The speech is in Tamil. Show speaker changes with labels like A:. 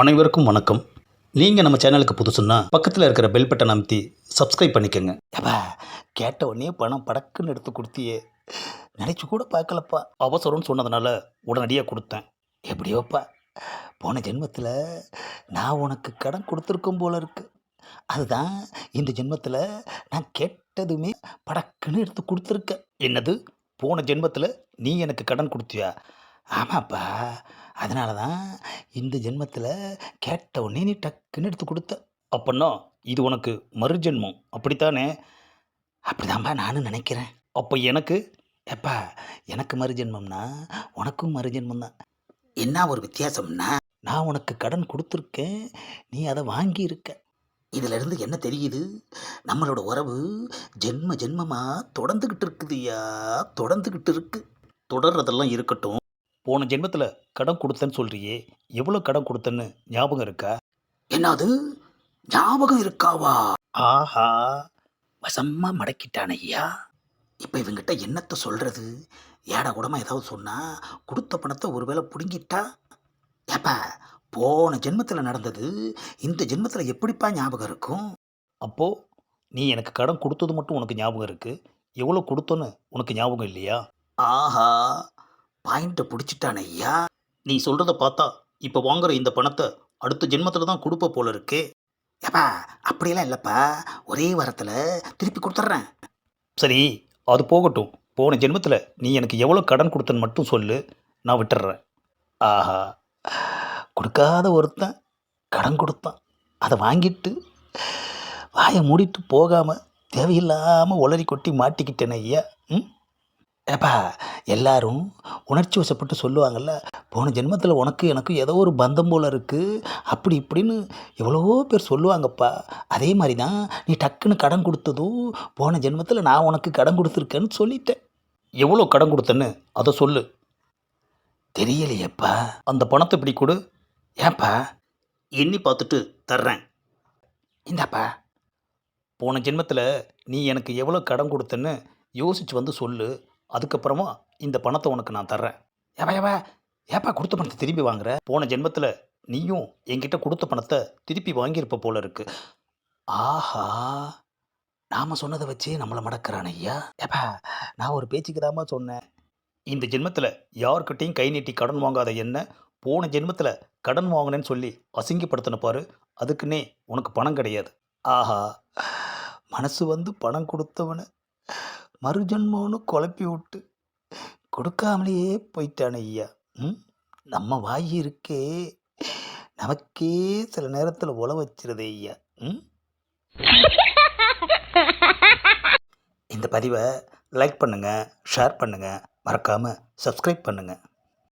A: அனைவருக்கும் வணக்கம். நீங்கள் நம்ம சேனலுக்கு புதுசுன்னா பக்கத்தில் இருக்கிற பெல் பட்டன் அமைத்தி சப்ஸ்கிரைப் பண்ணிக்கோங்க.
B: ஏப்பா கேட்ட உடனே பணம் படக்குன்னு எடுத்து கொடுத்தியே. நினச்சி கூட பார்க்கலப்பா.
A: அவசரம்னு சொன்னதுனால உடனடியாக கொடுத்தேன்.
B: எப்படியோப்பா போன ஜென்மத்தில் நான் உனக்கு கடன் கொடுத்துருக்கும் போல இருக்கு. அதுதான் இந்த ஜென்மத்தில் நான் கேட்டதுமே படக்குன்னு எடுத்து கொடுத்துருக்கேன்.
A: என்னது? போன ஜென்மத்தில் நீ எனக்கு கடன் கொடுத்தியா?
B: ஆமாப்பா. அதனால தான் இந்த ஜென்மத்தில் கேட்ட உடனே நீ டக்குன்னு எடுத்து கொடுத்த.
A: அப்படின்னா இது உனக்கு மறுஜென்மம். அப்படித்தானே?
B: அப்படிதான்ப்பா நானும் நினைக்கிறேன்.
A: அப்போ எனக்கு
B: எப்பா எனக்கு மறுஜென்மம்னா உனக்கும் மறுஜென்மம் தான் என்ன ஒரு வித்தியாசம்னா நான் உனக்கு கடன் கொடுத்துருக்கேன் நீ அதை வாங்கியிருக்க. இதிலிருந்து என்ன தெரியுது? நம்மளோட உறவு ஜென்ம ஜென்மமாக தொடர்ந்துக்கிட்டு இருக்குதுயா தொடர்ந்துக்கிட்டு இருக்கு.
A: தொடர்றதெல்லாம் இருக்கட்டும். போன ஜென்மத்தில் கடன் கொடுத்தேன்னு சொல்றியே. எவ்வளோ கடன் கொடுத்தேன்னு ஞாபகம் இருக்கா?
B: என்னது? ஞாபகம் இருக்காவா?
A: ஆஹா
B: வசமா மடக்கிட்டான் ஐயா. இப்போ இவங்கிட்ட என்னத்தை சொல்றது? ஏடா கூடமா ஏதாவது சொன்னா கொடுத்த பணத்தை ஒருவேளை பிடுங்கிட்டா? ஏப்பா போன ஜென்மத்தில் நடந்தது இந்த ஜென்மத்தில் எப்படிப்பா ஞாபகம் இருக்கும்?
A: அப்போது நீ எனக்கு கடன் கொடுத்தது மட்டும் உனக்கு ஞாபகம் இருக்குது எவ்வளோ கொடுத்தோன்னு உனக்கு ஞாபகம் இல்லையா?
B: ஆஹா பாயிண்ட்டை பிடிச்சிட்டான் ஐயா
A: நீ சொல்கிறத பார்த்தா இப்போ வாங்குற இந்த பணத்தை அடுத்த ஜென்மத்தில் தான் கொடுப்ப போல இருக்கே.
B: ஏப்பா அப்படியெல்லாம் இல்லைப்பா. ஒரே வாரத்தில் திருப்பி கொடுத்துட்றேன்.
A: சரி அது போகட்டும். போன ஜென்மத்தில் நீ எனக்கு எவ்வளோ கடன் கொடுத்தன்னு மட்டும் சொல்லு. நான் விட்டுறேன்
B: ஆஹா. கொடுக்காத ஒருத்தன் கடன் கொடுத்தான். அதை வாங்கிட்டு வாயை மூடிட்டு போகாமல் தேவையில்லாமல் உளறி கொட்டி மாட்டிக்கிட்டேனே ஐயா ம்? ஏப்பா எல்லாரும் உணர்ச்சி வசப்பட்டு சொல்லுவாங்கள்ல போன ஜென்மத்தில் உனக்கு எனக்கு ஏதோ ஒரு பந்தம் போல் இருக்குது அப்படி இப்படின்னு எவ்வளவோ பேர் சொல்லுவாங்கப்பா. அதே மாதிரி தான் நீ டக்குன்னு கடன் கொடுத்ததும் போன ஜென்மத்தில் நான் உனக்கு கடன் கொடுத்துருக்கேன்னு சொல்லிட்டேன்.
A: எவ்வளோ கடன் கொடுத்தேன்னு? அதை சொல்லு.
B: தெரியலையேப்பா.
A: அந்த பணத்தை இப்படி கொடு.
B: ஏப்பா
A: எண்ணி பார்த்துட்டு தர்றேன்.
B: இந்தாப்பா
A: போன ஜென்மத்தில் நீ எனக்கு எவ்வளோ கடன் கொடுத்தேன்னு யோசிச்சு வந்து சொல்லு. அதுக்கப்புறமா இந்த பணத்தை உனக்கு நான் தர்றேன்.
B: ஏவா ஏவா ஏப்பா கொடுத்த பணத்தை திரும்பி வாங்குற?
A: போன ஜென்மத்தில் நீயும் என்கிட்ட கொடுத்த பணத்தை திருப்பி வாங்கியிருப்ப போல இருக்கு.
B: ஆஹா நாம் சொன்னதை வச்சு நம்மளை மடக்கிறான் ஐயா. ஏப்பா நான் ஒரு பேச்சுக்கு சொன்னேன்.
A: இந்த ஜென்மத்தில் யார்கிட்டையும் கை நீட்டி கடன் வாங்காத என்ன? போன ஜென்மத்தில் கடன் வாங்கினேன்னு சொல்லி அசிங்கப்படுத்தின பாரு அதுக்குன்னே உனக்கு பணம் கிடையாது.
B: ஆஹா மனசு வந்து பணம் கொடுத்தவனை மறுஜன்மோன்னு குழப்பி விட்டு கொடுக்காமலேயே போயிட்டான் ஐயா. ம்? நம்ம வாய் இருக்கே. நமக்கே சில நேரத்தில் உழ வச்சிருதே ஐயா. ம்? இந்த பதிவை லைக் பண்ணுங்கள் ஷேர் பண்ணுங்கள் மறக்காமல் சப்ஸ்கிரைப் பண்ணுங்கள்